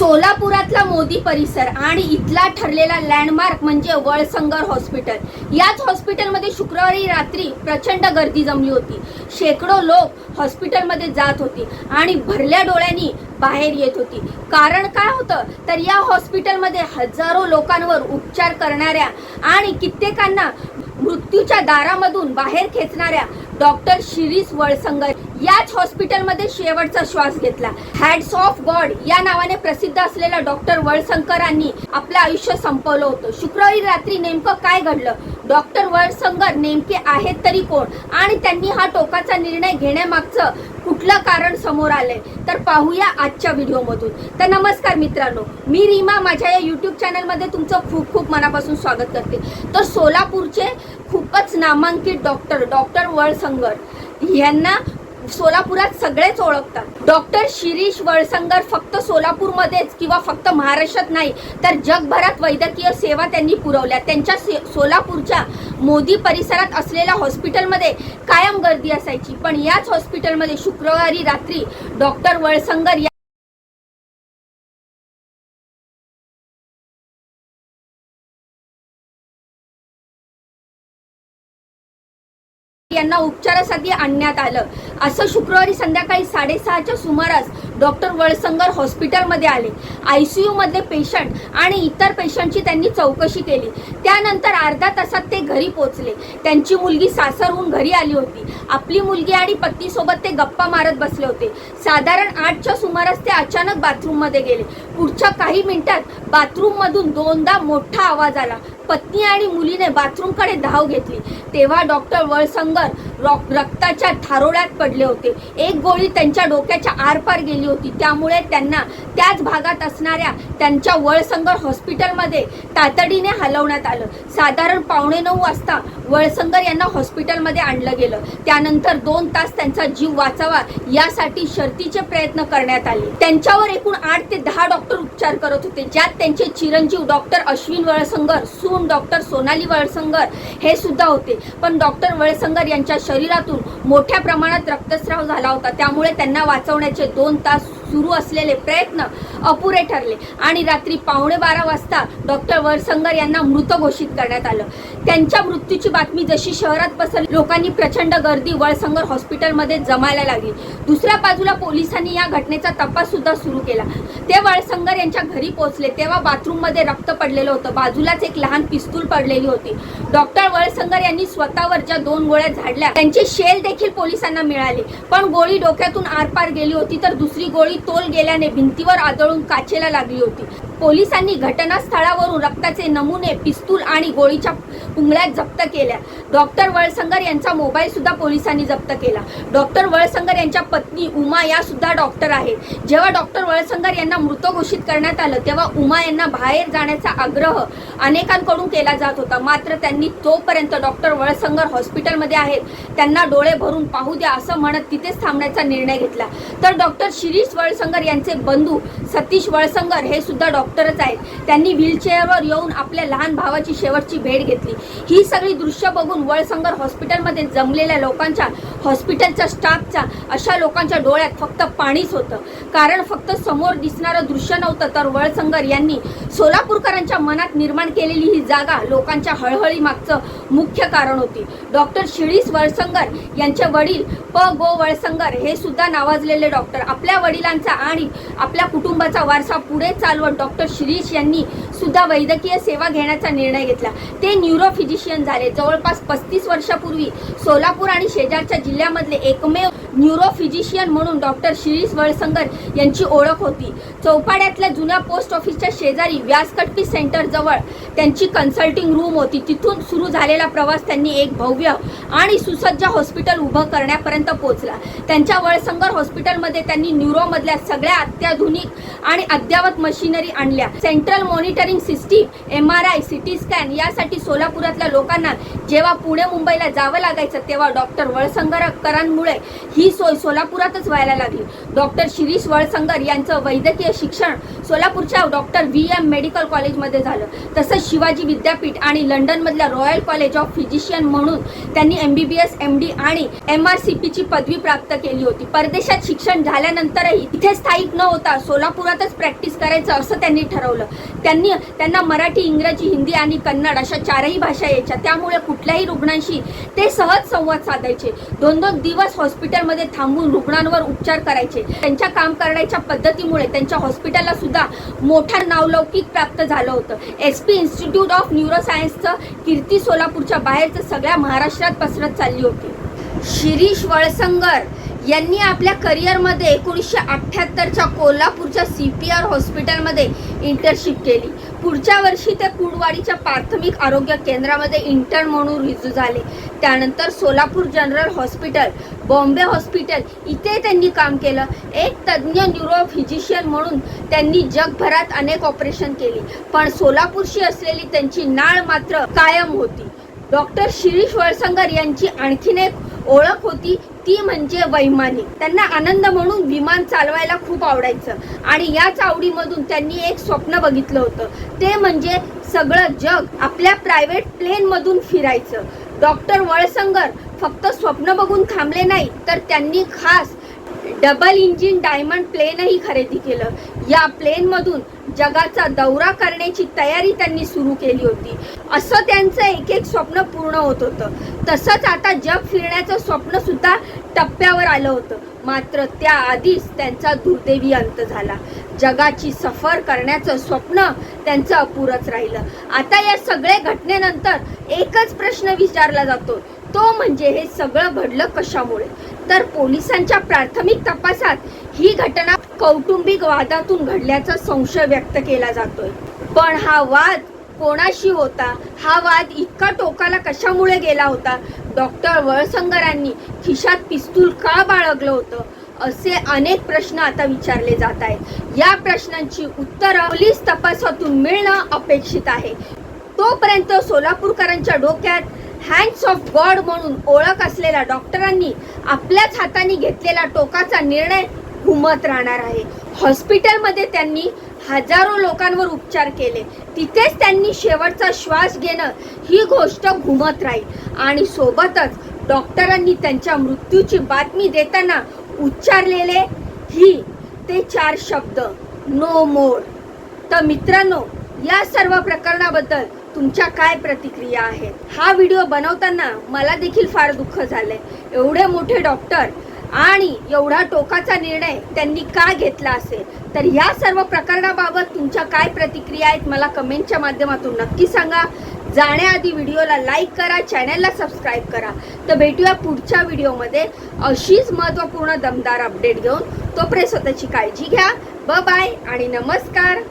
सोलापुरातला मोदी परिसर आणि इथला ठरलेला लँडमार्क म्हणजे वळसंगर हॉस्पिटल याच हॉस्पिटलमध्ये शुक्रवारी रात्री प्रचंड गर्दी जमली होती. शेकडो लोक हॉस्पिटलमध्ये जात होती आणि भरल्या डोळ्यांनी बाहेर येत होती. कारण काय होतं? तर या हॉस्पिटलमध्ये हजारो लोकांवर उपचार करणाऱ्या आणि कित्येकांना मृत्यूच्या दारामधून बाहेर खेचणाऱ्या डॉक्टर शिरीष वळसंगर याच हॉस्पिटलमध्ये शेवटचा श्वास घेतला. हॅड्स ऑफ गॉड या नावाने प्रसिद्ध असलेल्या डॉक्टर वळसंकरांनी आपलं आयुष्य संपवलं होतं. शुक्रवारी रात्री नेमकं काय घडलं? डॉक्टर वळसंगर नेमके आहेत तरी कोण? आणि त्यांनी हा टोकाचा निर्णय घेण्यामागचं कुठलं कारण समोर आलंय तर पाहूया आजच्या व्हिडिओमधून. तर नमस्कार मित्रांनो मी रीमा माझ्या या यूट्यूब चॅनलमध्ये तुमचं खूप खूप मनापासून स्वागत करते. तर सोलापूरचे खूपच नामांकित डॉक्टर डॉक्टर वळसंगर यांना सोलापुरात सगळेच ओळखतात. डॉक्टर शिरीष वळसंगर फक्त सोलापूरमध्येच किंवा फक्त महाराष्ट्रात नाही तर जगभरात वैद्यकीय सेवा त्यांनी पुरवल्या. त्यांच्या से- सोलापूरच्या मोदी परिसरात असलेल्या हॉस्पिटलमध्ये कायम गर्दी असायची. पण याच हॉस्पिटलमध्ये शुक्रवारी रात्री डॉक्टर वळसंगर यांना उपचारासाठी आणण्यात आलं. असं शुक्रवारी संध्याकाळी साडेसहाच्या सुमारास डॉक्टर वळसंगर हॉस्पिटलमध्ये आले. आय सी यूमधले पेशंट आणि इतर पेशंटची त्यांनी चौकशी केली. त्यानंतर अर्धा तासात ते घरी पोचले त्यांची मुलगी सासरहून घरी आली होती. आपली मुलगी आणि पत्नीसोबत ते गप्पा मारत बसले होते. साधारण आठच्या सुमारास ते अचानक बाथरूममध्ये गेले. पुढच्या काही मिनिटात बाथरूममधून दोनदा मोठा आवाज आला. पत्नी आणि मुलीने बाथरूमकडे धाव घेतली. तेव्हा डॉक्टर वळसंगर रक्ताच्या थारोळ्यात पडले होते. एक गोळी त्यांच्या डोक्याच्या आरपार गेली होती. त्यामुळे त्यांना त्याच भागात असणाऱ्या त्यांच्या वळसंगर हॉस्पिटलमध्ये तातडीने हलवण्यात आलं. साधारण पावणे नऊ वाजता वळसंगर यांना हॉस्पिटलमध्ये आणलं गेलं. त्यानंतर दोन तास त्यांचा जीव वाचावा यासाठी शर्तीचे प्रयत्न करण्यात आले. त्यांच्यावर एकूण आठ ते दहा डॉक्टर उपचार करत होते. ज्यात त्यांचे चिरंजीव डॉक्टर अश्विन वळसंगर सून डॉक्टर सोनाली वळसंगर हे सुद्धा होते. पण डॉक्टर वळसंगर त्यांच्या शरीरातून मोठ्या प्रमाणात रक्तस्राव झाला होता. त्यामुळे त्यांना वाचवण्याचे दोन तास सुरू असलेले प्रयत्न अपुरे ठरले. आणि रात्री पावणे बारा वाजता डॉक्टर वळसंगर यांना मृत घोषित करण्यात आलं. त्यांच्या मृत्यूची बातमी जशी शहरात पसरली लोकांनी प्रचंड गर्दी वळसंगर हॉस्पिटलमध्ये जमायला लागली. दुसऱ्या बाजूला पोलिसांनी या घटनेचा तपास सुद्धा सुरू केला. ते वळसंगर यांच्या घरी पोहोचले. तेव्हा बाथरूममध्ये रक्त पडलेलं होतं. बाजूलाच एक लहान पिस्तूल पडलेली होती. डॉक्टर वळसंगर यांनी स्वतःवर ज्या दोन गोळ्या झाडल्या. त्यांचे शेल देखील पोलिसांना मिळाली. पण गोळी डोक्यातून आरपार गेली होती तर दुसरी गोळी तोल गेल्याने भिंतीवर आदळ आदळून काचेला लागली होती पोलिसांनी घटनास्थळावरून रक्ताचे नमुने पिस्तूल आणि गोळीच्या पुंगळ्यात जप्त केल्या. डॉक्टर वळसंगर यांचा मोबाईल सुद्धा पोलिसांनी जप्त केला. डॉक्टर वळसंगर यांच्या पत्नी उमा या सुद्धा डॉक्टर आहेत. जेव्हा डॉक्टर वळसंगर यांना मृत घोषित करण्यात आलं तेव्हा उमा यांना बाहेर जाण्याचा आग्रह अनेकांकडून केला जात होता. मात्र त्यांनी तोपर्यंत डॉक्टर वळसंगर हॉस्पिटलमध्ये आहेत. त्यांना डोळे भरून पाहू द्या असं म्हणत तिथेच थांबण्याचा निर्णय घेतला. तर डॉक्टर शिरीष वळसंगर यांचे बंधू सतीश वळसंगर हे सुद्धा डॉक्टर डॉक्टरच आहेत. त्यांनी व्हीलचेअरवर येऊन आपल्या लहान भावाची शेवटची भेट घेतली. ही सगळी दृश्य बघून वळसंगर हॉस्पिटलमध्ये जमलेल्या लोकांच्या हॉस्पिटलच्या स्टाफच्या अशा लोकांच्या डोळ्यात फक्त पाणीच होतं. कारण फक्त समोर दिसणारं दृश्य नव्हतं तर वळसंगर यांनी सोलापूरकरांच्या मनात निर्माण केलेली ही जागा लोकांच्या हळहळी मागचं मुख्य कारण होती. डॉक्टर शिरीष वळसंगर यांचे वडील प. गो. वळसंगर हे सुद्धा नावाजलेले डॉक्टर. आपल्या वडिलांचा आणि आपल्या कुटुंबाचा वारसा पुढे चालवत डॉक्टर शिरीष यांनी सुद्धा वैद्यकीय सेवा घेण्याचा निर्णय घेतला. ते न्यूरो फिजिशियन झाले. जवळपास पस्तीस वर्षापूर्वी सोलापूर आणि शेजारच्या जिल्ह्यामधले एकमेव न्यूरो फिजिशियन म्हणून डॉक्टर शिरीष वळसंगर यांची ओळख होती. चौपाड्यातल्या जुन्या पोस्ट ऑफिसच्या शेजारी व्यासकटपी सेंटरजवळ त्यांची कन्सल्टिंग रूम होती. तिथून सुरू झालेला प्रवास त्यांनी एक भव्य आणि सुसज्ज हॉस्पिटल उभं करण्यापर्यंत पोहोचला. त्यांच्या वळसंगर हॉस्पिटलमध्ये त्यांनी न्यूरोमधल्या सगळ्या अत्याधुनिक आणि अद्ययावत मशिनरी आणल्या. Central monitoring system M R I CT scan यासाठी सोलापुरातल्या लोकांना जेव्हा पुणे मुंबईला जावं लागायचं तेव्हा डॉक्टर वळसंगरकरांमुळे ही ही सोय सोलापुरातच व्हायला लागली. डॉक्टर शिरीष वळसंगर यांचं वैद्यकीय शिक्षण सोलापूरच्या डॉक्टर व्ही एम मेडिकल कॉलेजमध्ये झालं. तसंच शिवाजी विद्यापीठ आणि लंडनमधल्या रॉयल कॉलेज ऑफ फिजिशियन म्हणून त्यांनी M B B S M D आणि एम आर सी पीची पदवी प्राप्त केली होती. परदेशात शिक्षण झाल्यानंतरही इथे स्थायिक न होता सोलापुरातच प्रॅक्टिस करायचं असं त्यांनी ठरवलं. त्यांनी त्यांना मराठी इंग्रजी हिंदी आणि कन्नड अशा चारही भाषा यायच्या. त्यामुळे कुठल्याही रुग्णांशी ते सहज संवाद साधायचे. दोन दोन दिवस हॉस्पिटलमध्ये थांबून रुग्णांवर उपचार करायचे. त्यांच्या काम करण्याच्या पद्धतीमुळे त्यांच्या हॉस्पिटलला सुद्धा मोठा नावलौकिक प्राप्त झालं होतं. एस पी इन्स्टिट्यूट ऑफ न्यूरोसायन्सचं कीर्ती सोलापूरच्या बाहेरचं सगळ्या महाराष्ट्रात पसरत चालली होती. शिरीष वळसंगर यांनी आपल्या करिअरमध्ये एकोणीसशे अठ्ठ्याहत्तरच्या कोल्हापूरच्या सी पी आर हॉस्पिटलमध्ये इंटर्नशिप केली. पुढच्या वर्षी ते कुडवाडीच्या प्राथमिक आरोग्य केंद्रामध्ये इंटर्न म्हणून रुजू झाले. त्यानंतर Solapur general hospital Bombay hospital इथे त्यांनी काम केलं. एक तज्ज्ञ न्यूरो फिजिशियन म्हणून त्यांनी जगभरात अनेक ऑपरेशन केली. पण सोलापूरशी असलेली त्यांची नाळ मात्र कायम होती. डॉक्टर शिरीष वळसंगर यांची आणखीन एक ओळख होती. ती म्हणजे वैमानिक. त्यांना आनंद म्हणून विमान चालवायला खूप आवडायचं. आणि याच आवडीमधून त्यांनी एक स्वप्न बघितलं होतं. ते म्हणजे सगळं जग आपल्या प्रायव्हेट प्लेनमधून फिरायचं. डॉक्टर वळसंगर फक्त स्वप्न बघून थांबले नाही तर त्यांनी खास डबल इंजिन डायमंड प्लेनही खरेदी केलं. या प्लेनमधून जगाचा दौरा करण्याची तयारी त्यांनी सुरू केली होती. असं त्यांचं एक एक स्वप्न पूर्ण होत होतं. तसंच आता जग फिरण्याचं स्वप्न सुद्धा टप्प्यावर आलं होतं. मात्र त्याआधीच त्यांचा दुर्दैवी अंत झाला. जगाची सफर करण्याचं स्वप्न त्यांचं अपुरच राहिलं. आता या सगळ्या घटनेनंतर एकच प्रश्न विचारला जातो. तो म्हणजे हे सगळं घडलं कशामुळे? तर पोलिसांच्या प्राथमिक तपासात ही घटना कौटुंबिक वादातून घडल्याचा संशय व्यक्त केला जातोय. पण हा वाद कोणाशी होता? हा वाद इतका टोकाला कशामुळे गेला होता? डॉक्टर वळसंगरांनी खिशात पिस्तूल का बाळगलं होतं? असे अनेक प्रश्न आता विचारले जात आहेत. या प्रश्नांची उत्तरं पोलीस तपासातून मिळणं अपेक्षित आहे. तोपर्यंत सोलापूरकरांच्या डोक्यात हँड्स ऑफ गॉड म्हणून ओळख असलेल्या डॉक्टरांनी आपल्याच हाताने घेतलेला टोकाचा निर्णय घुमत राहणार आहे. हॉस्पिटलमध्ये त्यांनी हजारो लोकांवर उपचार केले. तिथेच त्यांनी शेवटचा श्वास घेणं ही गोष्ट घुमत राहील. आणि सोबतच डॉक्टरांनी त्यांच्या मृत्यूची बातमी देताना उच्चारलेले ही ते चार शब्द. नो मोर तर मित्रांनो या सर्व प्रकरणाबद्दल तुमच्या काय प्रतिक्रिया आहेत? हा व्हिडिओ बनवताना मला देखील फार दुःख झालंय. एवढे मोठे डॉक्टर आणि एवढा टोकाचा निर्णय त्यांनी का घेतला असेल? तर या सर्व प्रकरणाबाबत तुमच्या काय प्रतिक्रिया आहेत मला कमेंटच्या माध्यमातून नक्की सांगा. जाण्याआधी व्हिडिओला लाईक करा चॅनलला सबस्क्राईब करा. तर भेटूया पुढच्या व्हिडिओमध्ये. अशीच महत्त्वपूर्ण दमदार अपडेट घेऊन तोपर्यंत स्वतःची काळजी घ्या. ब बाय आणि नमस्कार.